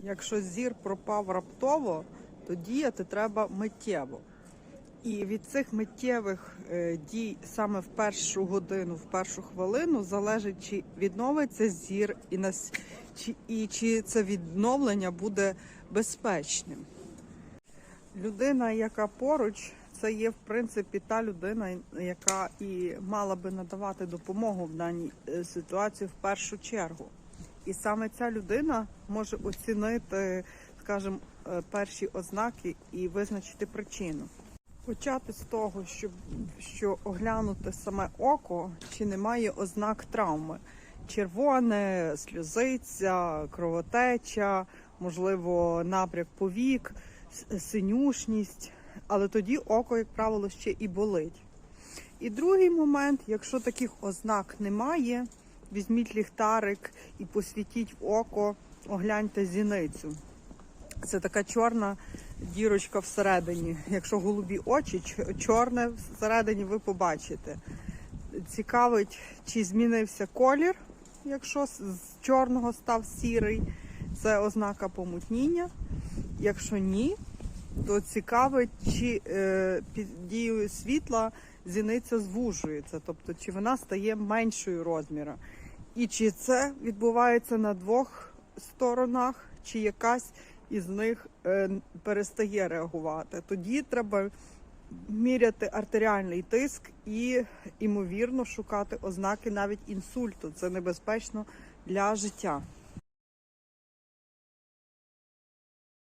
Якщо зір пропав раптово, то діяти треба миттєво. І від цих миттєвих е, дій саме в першу годину, в першу хвилину залежить, чи відновиться зір і, нас, чи, і чи це відновлення буде безпечним. Людина, яка поруч, це є в принципі та людина, яка і мала би надавати допомогу в даній е, ситуації в першу чергу. І саме ця людина може оцінити, скажімо, е, перші ознаки і визначити причину. Почати з того, щоб що оглянути саме око, чи немає ознак травми. Червоне, сльозиця, кровотеча, можливо, напряк повік, синюшність, але тоді око, як правило, ще і болить. І другий момент, якщо таких ознак немає, візьміть ліхтарик і посвітіть в око, огляньте зіницю. Це така чорна дірочка всередині. Якщо голубі очі, чорне всередині ви побачите. Цікавить, чи змінився колір, якщо з чорного став сірий, це ознака помутніння. Якщо ні, то цікавить, чи е, під дією світла зіниця звужується, тобто чи вона стає меншою розміром. І чи це відбувається на двох сторонах, чи якась із них е, перестає реагувати. Тоді треба міряти артеріальний тиск і, ймовірно, шукати ознаки навіть інсульту. Це небезпечно для життя.